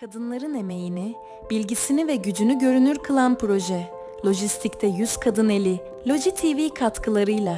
Kadınların emeğini, bilgisini ve gücünü görünür kılan proje. Lojistikte 100 Kadın Eli, Loji TV katkılarıyla.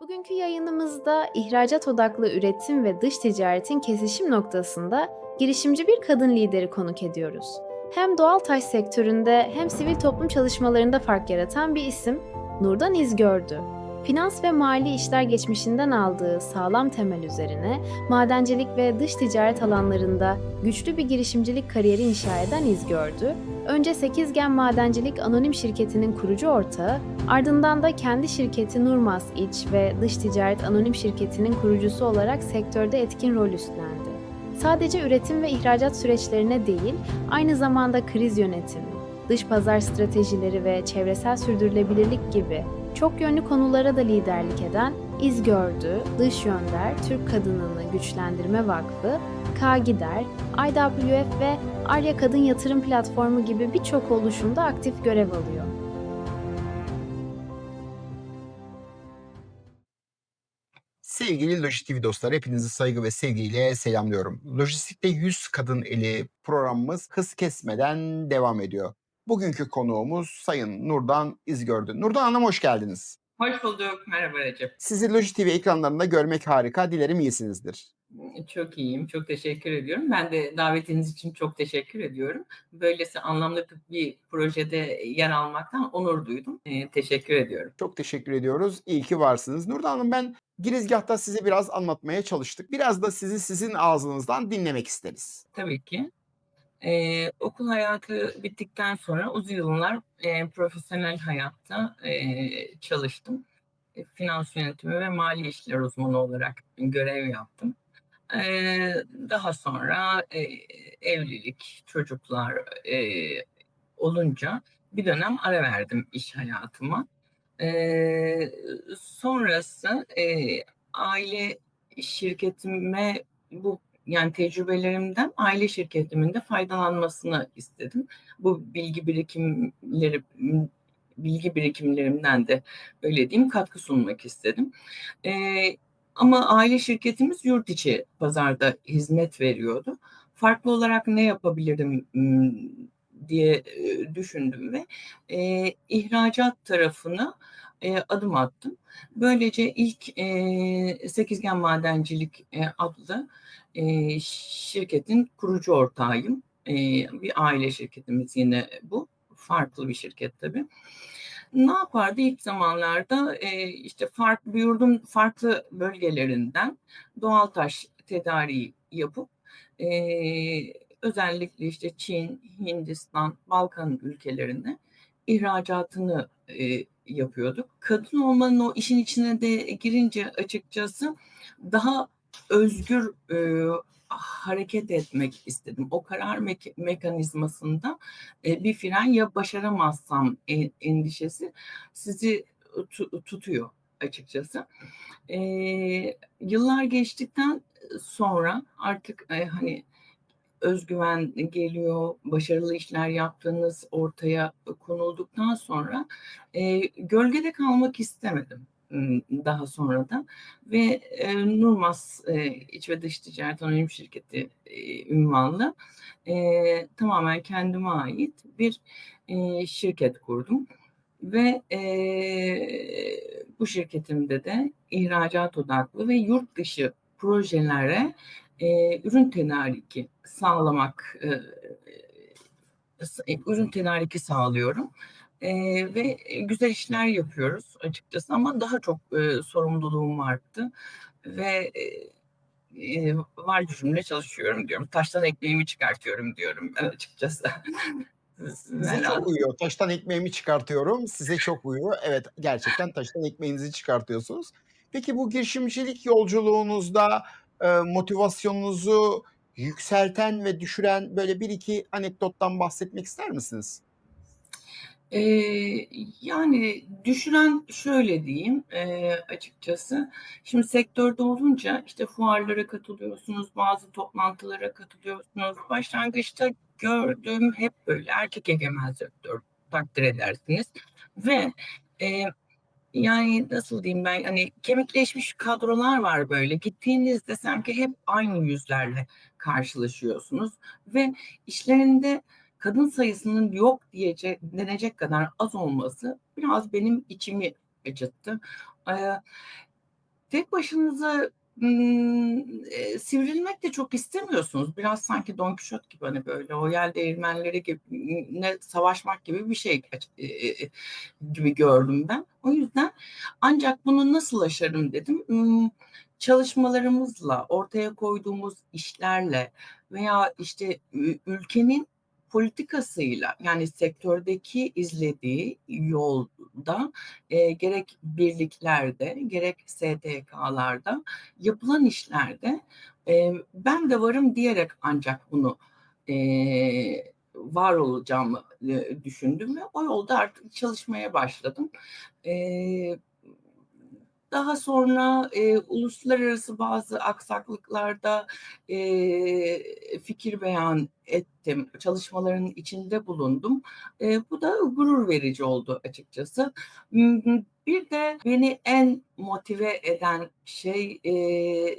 Bugünkü yayınımızda ihracat odaklı üretim ve dış ticaretin kesişim noktasında girişimci bir kadın lideri konuk ediyoruz. Hem doğal taş sektöründe hem sivil toplum çalışmalarında fark yaratan bir isim Nurdan İzgördü. Finans ve mali işler geçmişinden aldığı sağlam temel üzerine madencilik ve dış ticaret alanlarında güçlü bir girişimcilik kariyeri inşa eden İzgördü, önce Sekizgen Madencilik Anonim Şirketi'nin kurucu ortağı, ardından da kendi şirketi Nurmas İç ve Dış Ticaret Anonim Şirketi'nin kurucusu olarak sektörde etkin rol üstlendi. Sadece üretim ve ihracat süreçlerine değil, aynı zamanda kriz yönetimi, dış pazar stratejileri ve çevresel sürdürülebilirlik gibi çok yönlü konulara da liderlik eden İzgördü, Dış Yönder, Türk Kadınını Güçlendirme Vakfı, K-Gider, IWF ve Arya Kadın Yatırım Platformu gibi birçok oluşumda aktif görev alıyor. Sevgili Lojistik TV dostları hepinizi saygı ve sevgiyle selamlıyorum. Lojistikte 100 kadın eli programımız hız kesmeden devam ediyor. Bugünkü konuğumuz Sayın Nurdan İzgördü. Nurdan Hanım hoş geldiniz. Hoş bulduk. Merhaba Recep. Sizi Lojistik TV ekranlarında görmek harika. Dilerim iyisinizdir. Çok iyiyim. Çok teşekkür ediyorum. Ben de davetiniz için çok teşekkür ediyorum. Böylesi anlamlı bir projede yer almaktan onur duydum. Ee, teşekkür ediyorum. Çok teşekkür ediyoruz. İyi ki varsınız. Nurdan Hanım ben girizgahta size biraz anlatmaya çalıştık. Biraz da sizi sizin ağzınızdan dinlemek isteriz. Tabii ki. Ee, okul hayatı bittikten sonra uzun yıllar e, profesyonel hayatta e, çalıştım. E, finans yönetimi ve mali işler uzmanı olarak görev yaptım. Ee, daha sonra e, evlilik, çocuklar e, olunca bir dönem ara verdim iş hayatıma. Ee, sonrası e, aile şirketime bu yani tecrübelerimden aile şirketimin de faydalanmasını istedim. Bu bilgi birikimleri bilgi birikimlerimden de öyle diyeyim katkı sunmak istedim. Ee, ama aile şirketimiz yurt içi pazarda hizmet veriyordu. Farklı olarak ne yapabilirim diye düşündüm ve e, ihracat tarafına e, adım attım. Böylece ilk e, Sekizgen Madencilik e, adlı e, şirketin kurucu ortağıyım. E, bir aile şirketimiz yine bu. Farklı bir şirket tabii ne yapardı ilk zamanlarda e, işte farklı yurdun farklı bölgelerinden doğal taş tedariği yapıp e, özellikle işte Çin, Hindistan, Balkan ülkelerine ihracatını e, yapıyorduk. Kadın olmanın o işin içine de girince açıkçası daha özgür e, hareket etmek istedim. O karar me- mekanizmasında e, bir fren ya başaramazsam en, endişesi sizi tu- tutuyor açıkçası. E, yıllar geçtikten sonra artık e, hani özgüven geliyor, başarılı işler yaptığınız ortaya konulduktan sonra e, gölgede kalmak istemedim daha sonra da ve e, Nurmas e, İç ve Dış Ticaret Anonim Şirketi e, ünvanlı e, tamamen kendime ait bir e, şirket kurdum ve e, bu şirketimde de ihracat odaklı ve yurt dışı projelere e, ürün tedariki sağlamak e, ürün tedariki sağlıyorum. E, ve güzel işler yapıyoruz açıkçası ama daha çok e, sorumluluğum arttı ve e, var gücümle çalışıyorum diyorum. Taştan ekmeğimi çıkartıyorum diyorum ben açıkçası. Size çok uyuyor. Taştan ekmeğimi çıkartıyorum. Size çok uyuyor. Evet gerçekten taştan ekmeğinizi çıkartıyorsunuz. Peki bu girişimcilik yolculuğunuzda e, motivasyonunuzu yükselten ve düşüren böyle bir iki anekdottan bahsetmek ister misiniz? Ee, yani düşüren şöyle diyeyim e, açıkçası. Şimdi sektörde olunca işte fuarlara katılıyorsunuz, bazı toplantılara katılıyorsunuz. Başlangıçta gördüğüm hep böyle erkek egemen sektör takdir edersiniz. Ve e, yani nasıl diyeyim ben hani kemikleşmiş kadrolar var böyle. Gittiğinizde sanki hep aynı yüzlerle karşılaşıyorsunuz ve işlerinde kadın sayısının yok diyecek denecek kadar az olması biraz benim içimi acıttı. Ee, tek başınıza ım, e, sivrilmek de çok istemiyorsunuz. Biraz sanki Don Quixote gibi hani böyle o yel değirmenleri gibi ne savaşmak gibi bir şey e, e, gibi gördüm ben. O yüzden ancak bunu nasıl aşarım dedim. Im, Çalışmalarımızla, ortaya koyduğumuz işlerle veya işte ülkenin politikasıyla yani sektördeki izlediği yolda e, gerek birliklerde gerek STK'larda yapılan işlerde e, ben de varım diyerek ancak bunu e, var olacağımı e, düşündüm ve o yolda artık çalışmaya başladım. E, daha sonra e, uluslararası bazı aksaklıklarda e, fikir beyan ettim. Çalışmaların içinde bulundum. E, bu da gurur verici oldu açıkçası. Bir de beni en motive eden şey e,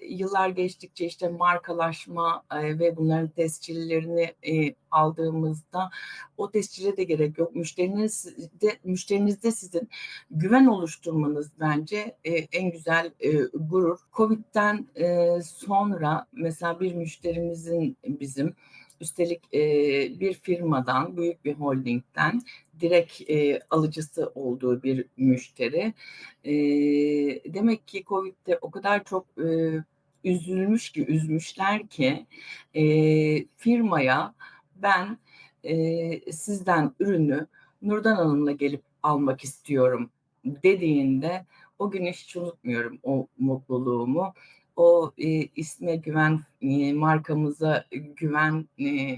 yıllar geçtikçe işte markalaşma e, ve bunların tescillerini e, aldığımızda o tescile de gerek yok. Müşteriniz de, müşterinizde sizin güven oluşturmanız bence e, en güzel e, gurur. Covid'den e, sonra mesela bir müşterimizin bizim üstelik e, bir firmadan, büyük bir holdingden direkt e, alıcısı olduğu bir müşteri. E, demek ki Covid'de o kadar çok e, üzülmüş ki, üzmüşler ki e, firmaya ben e, sizden ürünü Nurdan Hanım'la gelip almak istiyorum dediğinde o gün hiç unutmuyorum o mutluluğumu. O e, isme güven, e, markamıza güven e,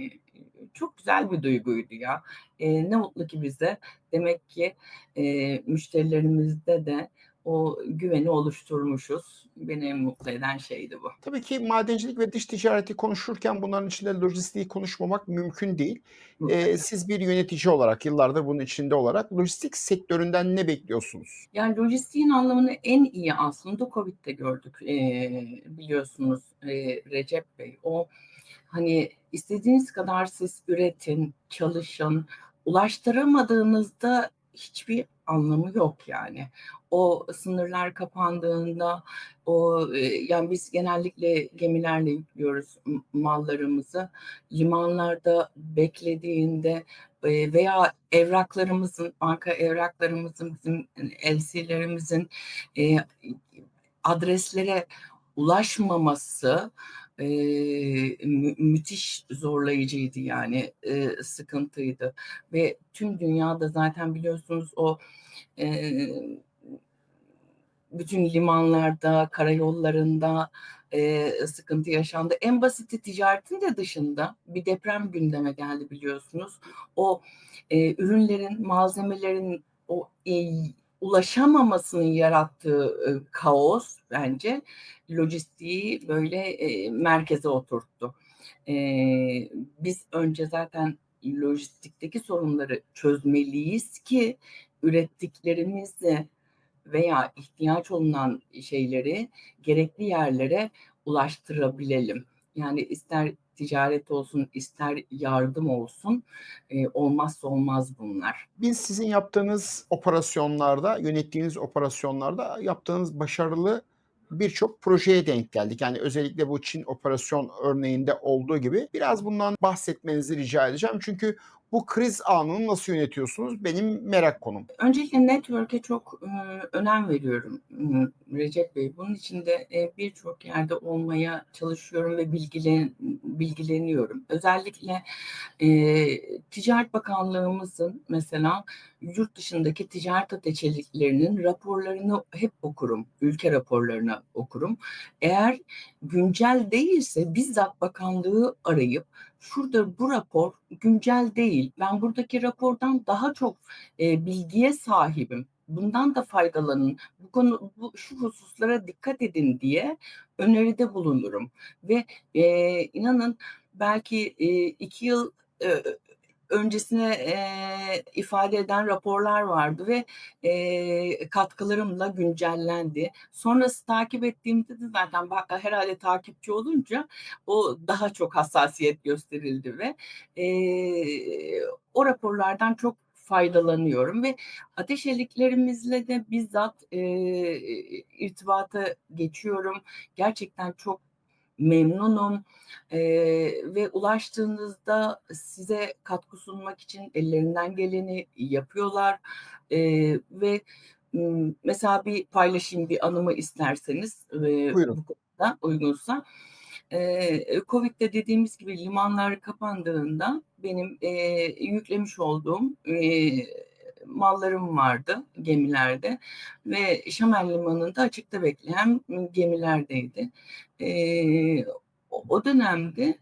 çok güzel bir duyguydu ya. E, ne mutlu ki bize. Demek ki e, müşterilerimizde de o güveni oluşturmuşuz. Beni en mutlu eden şeydi bu. Tabii ki madencilik ve dış ticareti konuşurken bunların içinde lojistiği konuşmamak mümkün değil. Ee, siz bir yönetici olarak, yıllardır bunun içinde olarak lojistik sektöründen ne bekliyorsunuz? Yani lojistiğin anlamını en iyi aslında Covid'de gördük Ee, biliyorsunuz e, Recep Bey. O hani istediğiniz kadar siz üretin, çalışın, ulaştıramadığınızda hiçbir anlamı yok yani. O sınırlar kapandığında o e, yani biz genellikle gemilerle yüklüyoruz mallarımızı. Limanlarda beklediğinde e, veya evraklarımızın, banka evraklarımızın, bizim e, adreslere ulaşmaması e, mü- müthiş zorlayıcıydı yani e, sıkıntıydı ve tüm dünyada zaten biliyorsunuz o e, bütün limanlarda, karayollarında e, sıkıntı yaşandı. En basiti ticaretin de dışında bir deprem gündeme geldi biliyorsunuz. O e, ürünlerin, malzemelerin o e, ulaşamamasının yarattığı e, kaos bence lojistiği böyle e, merkeze oturttu. E, biz önce zaten lojistikteki sorunları çözmeliyiz ki ürettiklerimizi veya ihtiyaç olunan şeyleri gerekli yerlere ulaştırabilelim. Yani ister ticaret olsun, ister yardım olsun, e, olmazsa olmaz bunlar. Biz sizin yaptığınız operasyonlarda, yönettiğiniz operasyonlarda yaptığınız başarılı birçok projeye denk geldik. Yani özellikle bu Çin operasyon örneğinde olduğu gibi biraz bundan bahsetmenizi rica edeceğim. Çünkü bu kriz anını nasıl yönetiyorsunuz benim merak konum. Öncelikle network'e çok e, önem veriyorum m, Recep Bey. Bunun için de e, birçok yerde olmaya çalışıyorum ve bilgilen, bilgileniyorum. Özellikle e, Ticaret Bakanlığımızın mesela yurt dışındaki ticaret ateşeliklerinin raporlarını hep okurum. Ülke raporlarını okurum. Eğer güncel değilse bizzat bakanlığı arayıp şurada bu rapor güncel değil. Ben buradaki rapordan daha çok e, bilgiye sahibim. Bundan da faydalanın. Bu konu bu şu hususlara dikkat edin diye öneride bulunurum ve e, inanın belki e, iki yıl e, öncesine eee, ifade eden raporlar vardı ve eee, katkılarımla güncellendi. Sonrası takip ettiğimde de zaten bak, herhalde takipçi olunca o daha çok hassasiyet gösterildi ve eee, o raporlardan çok faydalanıyorum ve ateşeliklerimizle de bizzat eee, irtibata geçiyorum. Gerçekten çok memnunum Eee, ve ulaştığınızda size katkı sunmak için ellerinden geleni yapıyorlar Eee, ve mesela bir paylaşayım bir anımı isterseniz Buyurun. bu konuda uygunsa. Eee, Covid'de dediğimiz gibi limanlar kapandığında benim eee, yüklemiş olduğum eee, mallarım vardı gemilerde ve Şamen Limanı'nda açıkta bekleyen gemilerdeydi. Eee, o, dönemde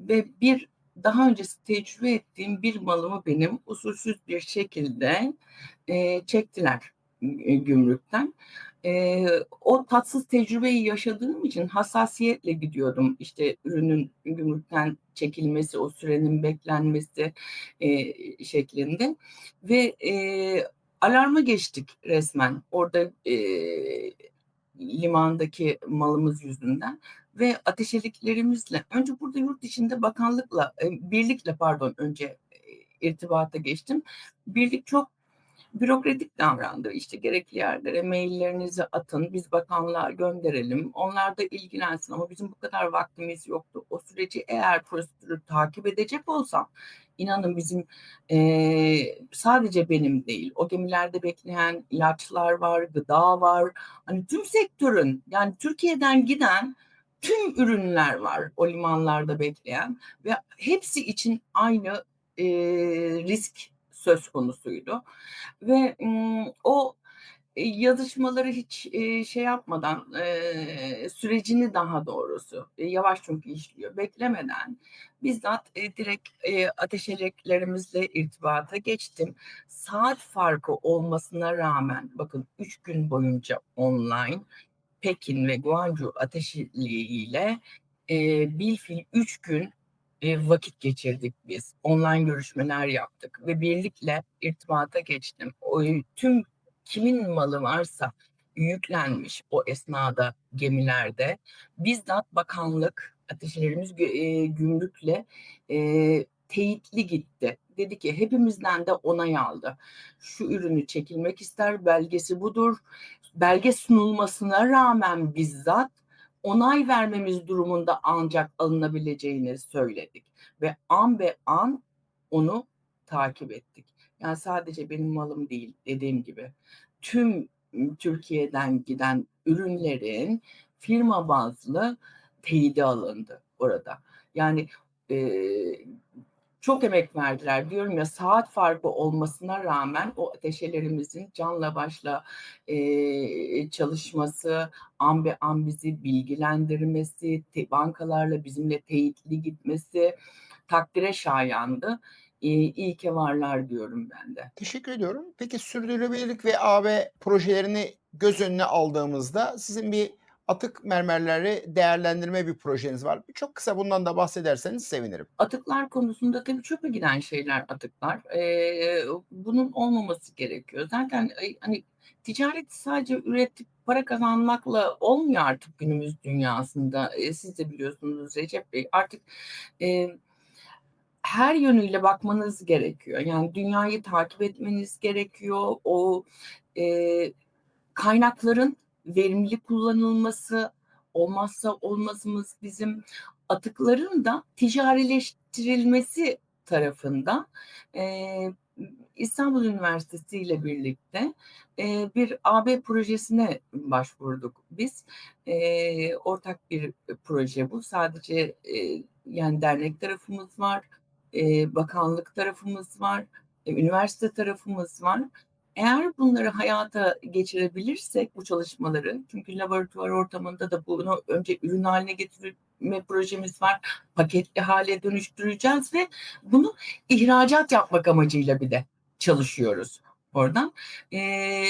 ve bir daha öncesi tecrübe ettiğim bir malımı benim usulsüz bir şekilde eee, çektiler e, gümrükten. Eee, o tatsız tecrübeyi yaşadığım için hassasiyetle gidiyordum. İşte ürünün gümrükten çekilmesi, o sürenin beklenmesi eee, şeklinde ve eee, alarma geçtik resmen orada eee, limandaki malımız yüzünden ve ateşeliklerimizle önce burada yurt içinde bakanlıkla e, birlikle pardon önce e, irtibata geçtim. Birlik çok bürokratik davrandı. İşte gerekli yerlere maillerinizi atın, biz bakanlığa gönderelim. Onlar da ilgilensin ama bizim bu kadar vaktimiz yoktu. O süreci eğer prosedürü takip edecek olsam inanın bizim eee, sadece benim değil o gemilerde bekleyen ilaçlar var, gıda var. Hani tüm sektörün yani Türkiye'den giden tüm ürünler var o limanlarda bekleyen ve hepsi için aynı eee, risk söz konusuydu ve o e, yazışmaları hiç e, şey yapmadan e, sürecini daha doğrusu yavaş çünkü işliyor beklemeden bizzat direkt ateşeliklerimizle irtibata geçtim. Saat farkı olmasına rağmen bakın 3 gün boyunca online Pekin ve Guangzhou ateşeliğiyle e, bilfil 3 gün e, vakit geçirdik biz. Online görüşmeler yaptık ve birlikle irtibata geçtim. O tüm kimin malı varsa yüklenmiş o esnada gemilerde bizzat bakanlık ateşlerimiz gü- e, gümrükle e, teyitli gitti. Dedi ki hepimizden de onay aldı. Şu ürünü çekilmek ister belgesi budur. Belge sunulmasına rağmen bizzat onay vermemiz durumunda ancak alınabileceğini söyledik ve an be an onu takip ettik. Yani sadece benim malım değil dediğim gibi tüm Türkiye'den giden ürünlerin firma bazlı teyidi alındı orada. Yani eee, çok emek verdiler diyorum ya saat farkı olmasına rağmen o ateşelerimizin canla başla eee, çalışması, an be an bizi bilgilendirmesi, te- bankalarla bizimle teyitli gitmesi takdire şayandı. İyi, iyi ki varlar diyorum ben de. Teşekkür ediyorum. Peki sürdürülebilirlik ve AB projelerini göz önüne aldığımızda sizin bir atık mermerleri değerlendirme bir projeniz var. Çok kısa bundan da bahsederseniz sevinirim. Atıklar konusunda tabii çöpe giden şeyler atıklar. Eee, bunun olmaması gerekiyor. Zaten e, hani ticaret sadece üretip para kazanmakla olmuyor artık günümüz dünyasında. E, siz de biliyorsunuz Recep Bey. Artık e, her yönüyle bakmanız gerekiyor. Yani dünyayı takip etmeniz gerekiyor. O e, kaynakların verimli kullanılması olmazsa olmazımız bizim atıkların da ticarileştirilmesi tarafında e, İstanbul Üniversitesi ile birlikte e, bir AB projesine başvurduk biz. E, ortak bir proje bu. Sadece e, yani dernek tarafımız var, e, bakanlık tarafımız var, e, üniversite tarafımız var. Eğer bunları hayata geçirebilirsek bu çalışmaları, çünkü laboratuvar ortamında da bunu önce ürün haline getirme projemiz var, paketli hale dönüştüreceğiz ve bunu ihracat yapmak amacıyla bir de çalışıyoruz oradan. Ee,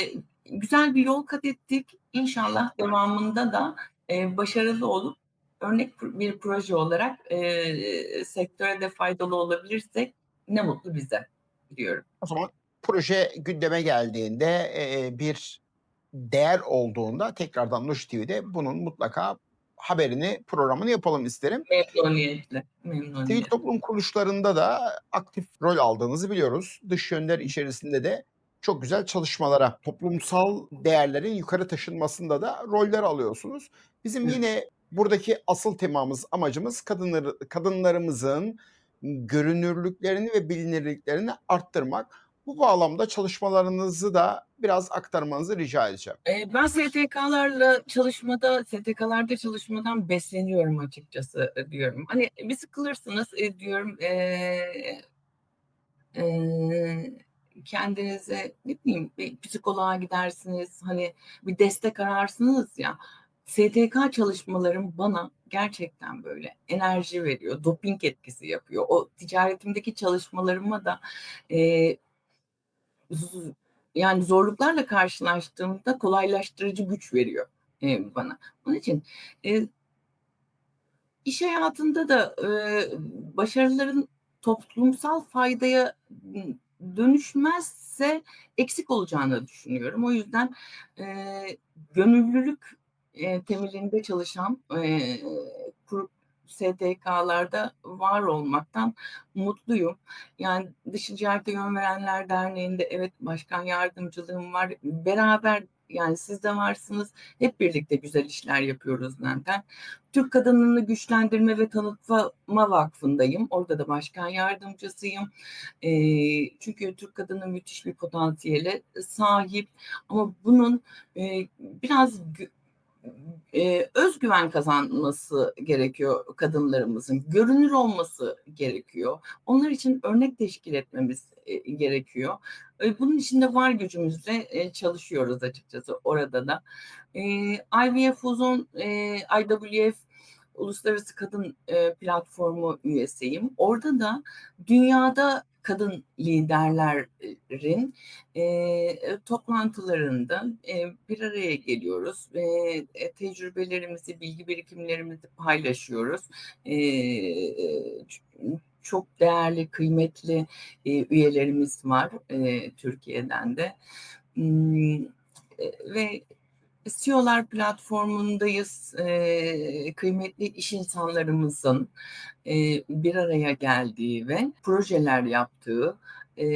güzel bir yol kat ettik. İnşallah devamında da e, başarılı olup örnek bir proje olarak e, sektöre de faydalı olabilirsek ne mutlu bize diyorum. O zaman proje gündeme geldiğinde e, bir değer olduğunda tekrardan Loji TV'de bunun mutlaka haberini, programını yapalım isterim. Memnuniyetle. Sivil Memnuniyetle. toplum kuruluşlarında da aktif rol aldığınızı biliyoruz. Dış yönler içerisinde de çok güzel çalışmalara, toplumsal değerlerin yukarı taşınmasında da roller alıyorsunuz. Bizim Evet. yine buradaki asıl temamız, amacımız kadınları, kadınlarımızın görünürlüklerini ve bilinirliklerini arttırmak. Bu bağlamda çalışmalarınızı da biraz aktarmanızı rica edeceğim. Ee, Ben STK'larla çalışmada, STK'larda çalışmadan besleniyorum açıkçası e, diyorum. Hani bir sıkılırsınız e, diyorum kendinize ne bileyim bir psikoloğa gidersiniz hani bir destek ararsınız ya. STK çalışmalarım bana gerçekten böyle enerji veriyor, doping etkisi yapıyor. O ticaretimdeki çalışmalarıma da z- yani zorluklarla karşılaştığımda kolaylaştırıcı güç veriyor e, bana. Onun için e, iş hayatında da e, başarıların toplumsal faydaya dönüşmezse eksik olacağını düşünüyorum. O yüzden e, gönüllülük e, temelinde çalışan e, kur- STK'larda var olmaktan mutluyum. Yani Dış Ticarete Yön Verenler Derneği'nde evet başkan yardımcılığım var. Beraber yani siz de varsınız. Hep birlikte güzel işler yapıyoruz zaten. Türk Kadınını Güçlendirme ve Tanıtma Vakfı'ndayım. Orada da başkan yardımcısıyım. Ee, çünkü Türk kadını müthiş bir potansiyele sahip. Ama bunun e, biraz e, özgüven kazanması gerekiyor kadınlarımızın. Görünür olması gerekiyor. Onlar için örnek teşkil etmemiz e, gerekiyor. E, bunun için de var gücümüzle e, çalışıyoruz açıkçası orada da. E, IVF Uzun, e, IWF Uluslararası Kadın e, Platformu üyesiyim. Orada da dünyada kadın liderlerin e, toplantılarında e, bir araya geliyoruz e, tecrübelerimizi, bilgi birikimlerimizi paylaşıyoruz. E, çok değerli, kıymetli e, üyelerimiz var e, Türkiye'den de. E, ve CEO'lar platformundayız. Kıymetli iş insanlarımızın bir araya geldiği ve projeler yaptığı e,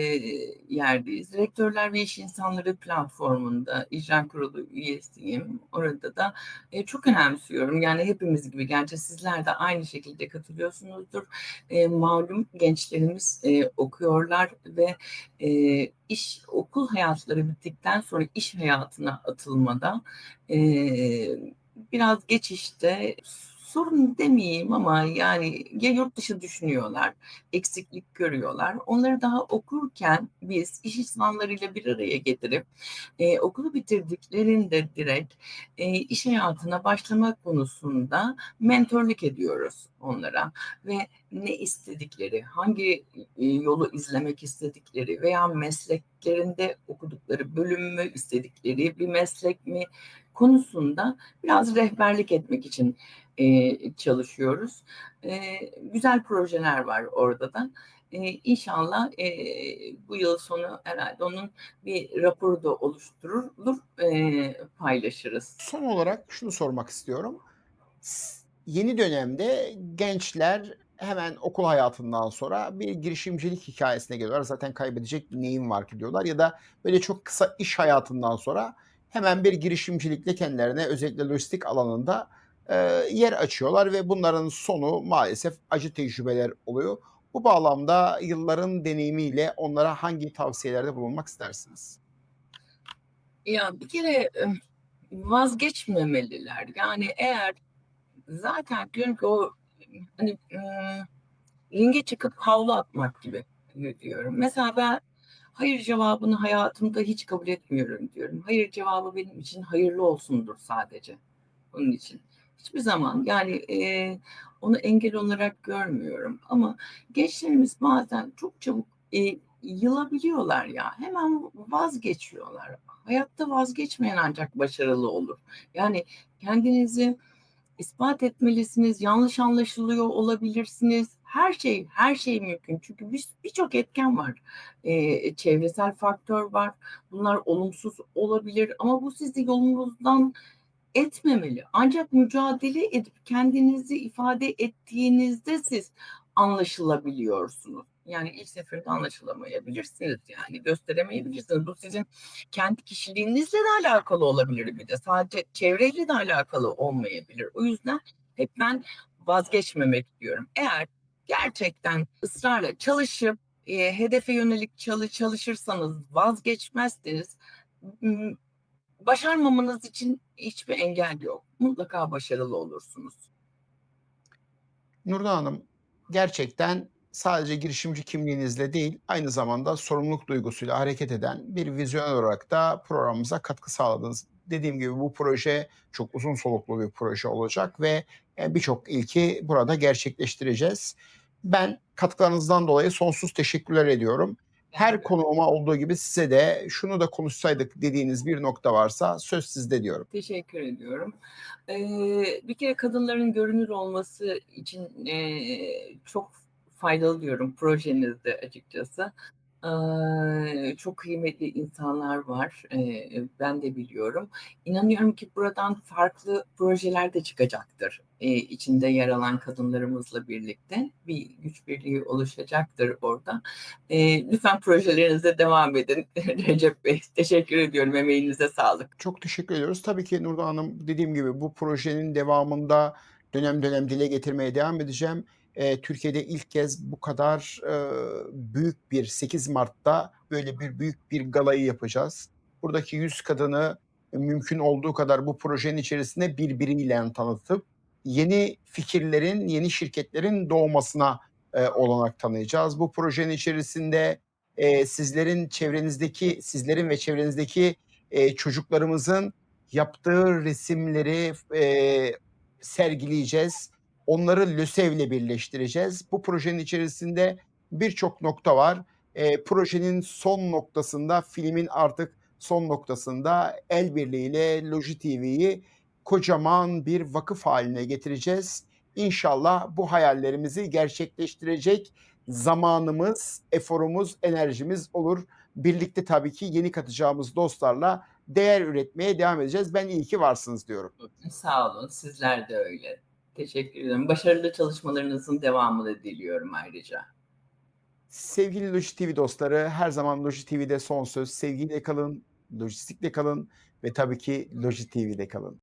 yerdeyiz. Rektörler ve İş İnsanları platformunda icra kurulu üyesiyim. Orada da e, çok önemsiyorum. Yani hepimiz gibi gerçi sizler de aynı şekilde katılıyorsunuzdur. E, malum gençlerimiz e, okuyorlar ve e, iş okul hayatları bittikten sonra iş hayatına atılmada e, biraz geçişte sorun demeyeyim ama yani ya yurt dışı düşünüyorlar, eksiklik görüyorlar. Onları daha okurken biz iş insanlarıyla bir araya getirip e, okulu bitirdiklerinde direkt e, iş hayatına başlamak konusunda mentorluk ediyoruz onlara ve ne istedikleri, hangi e, yolu izlemek istedikleri veya mesleklerinde okudukları bölüm mü istedikleri bir meslek mi konusunda biraz rehberlik etmek için e, çalışıyoruz. E, güzel projeler var orada da. E, inşallah e, bu yıl sonu herhalde onun bir raporu da oluşturulur, e, paylaşırız. Son olarak şunu sormak istiyorum. Yeni dönemde gençler hemen okul hayatından sonra bir girişimcilik hikayesine geliyorlar. Zaten kaybedecek neyim var ki diyorlar. Ya da böyle çok kısa iş hayatından sonra hemen bir girişimcilikle kendilerine özellikle lojistik alanında e, yer açıyorlar ve bunların sonu maalesef acı tecrübeler oluyor. Bu bağlamda yılların deneyimiyle onlara hangi tavsiyelerde bulunmak istersiniz? Ya bir kere e, vazgeçmemeliler. Yani eğer zaten ki o hani e, ringe çıkıp havlu atmak gibi diyorum. Mesela ben hayır cevabını hayatımda hiç kabul etmiyorum diyorum. Hayır cevabı benim için hayırlı olsundur sadece. Onun için. Hiçbir zaman yani e, onu engel olarak görmüyorum. Ama gençlerimiz bazen çok çabuk e, yılabiliyorlar ya. Hemen vazgeçiyorlar. Hayatta vazgeçmeyen ancak başarılı olur. Yani kendinizi ispat etmelisiniz, yanlış anlaşılıyor olabilirsiniz. Her şey, her şey mümkün. Çünkü bir birçok etken var. Eee, çevresel faktör var. Bunlar olumsuz olabilir ama bu sizi yolunuzdan etmemeli. Ancak mücadele edip kendinizi ifade ettiğinizde siz anlaşılabiliyorsunuz. Yani ilk seferinde anlaşılamayabilirsiniz yani gösteremeyebilirsiniz. Bu sizin kendi kişiliğinizle de alakalı olabilir bir de. Sadece çevreyle de alakalı olmayabilir. O yüzden hep ben vazgeçmemek diyorum. Eğer gerçekten ısrarla çalışıp eee, hedefe yönelik çalı çalışırsanız, vazgeçmezseniz başarmamanız için hiçbir engel yok. Mutlaka başarılı olursunuz. Nurdan Hanım, gerçekten sadece girişimci kimliğinizle değil, aynı zamanda sorumluluk duygusuyla hareket eden bir vizyoner olarak da programımıza katkı sağladınız. Dediğim gibi bu proje çok uzun soluklu bir proje olacak ve, eee, birçok ilki burada gerçekleştireceğiz. Ben katkılarınızdan dolayı sonsuz teşekkürler ediyorum. Her konuğuma olduğu gibi size de şunu da konuşsaydık dediğiniz bir nokta varsa söz sizde diyorum. Teşekkür ediyorum. Eee, bir kere kadınların görünür olması için, eee, çok faydalı diyorum projenizde açıkçası. Çok kıymetli insanlar var. Ben de biliyorum. İnanıyorum ki buradan farklı projeler de çıkacaktır. Eee, içinde yer alan kadınlarımızla birlikte bir güç birliği oluşacaktır orada. Lütfen projelerinize devam edin Recep Bey. Teşekkür ediyorum. Emeğinize sağlık. Çok teşekkür ediyoruz. Tabii ki Nurdan Hanım, dediğim gibi bu projenin devamında dönem dönem dile getirmeye devam edeceğim. Eee, Türkiye'de ilk kez bu kadar, eee, büyük bir 8 Mart'ta böyle bir büyük bir galayı yapacağız. Buradaki 100 kadını mümkün olduğu kadar bu projenin içerisinde birbiriyle tanıtıp yeni fikirlerin, yeni şirketlerin doğmasına, eee, olanak tanıyacağız. Bu projenin içerisinde, eee, sizlerin çevrenizdeki, sizlerin ve çevrenizdeki, eee, çocuklarımızın yaptığı resimleri eee, sergileyeceğiz. Onları LÖSEV'le birleştireceğiz. Bu projenin içerisinde birçok nokta var. Eee, projenin son noktasında, filmin artık son noktasında el birliğiyle Loji TV'yi kocaman bir vakıf hâline getireceğiz. İnşallah bu hayallerimizi gerçekleştirecek zamanımız, eforumuz, enerjimiz olur. Birlikte tabii ki yeni katacağımız dostlarla değer üretmeye devam edeceğiz. Ben iyi ki varsınız diyorum. Sağ olun. Sizler de öyle. Teşekkür ederim. Başarılı çalışmalarınızın devamını diliyorum ayrıca. Sevgili Loji TV dostları, her zaman Loji TV'de son söz. Sevgiyle kalın, lojistikle kalın ve tabii ki Loji TV'de kalın.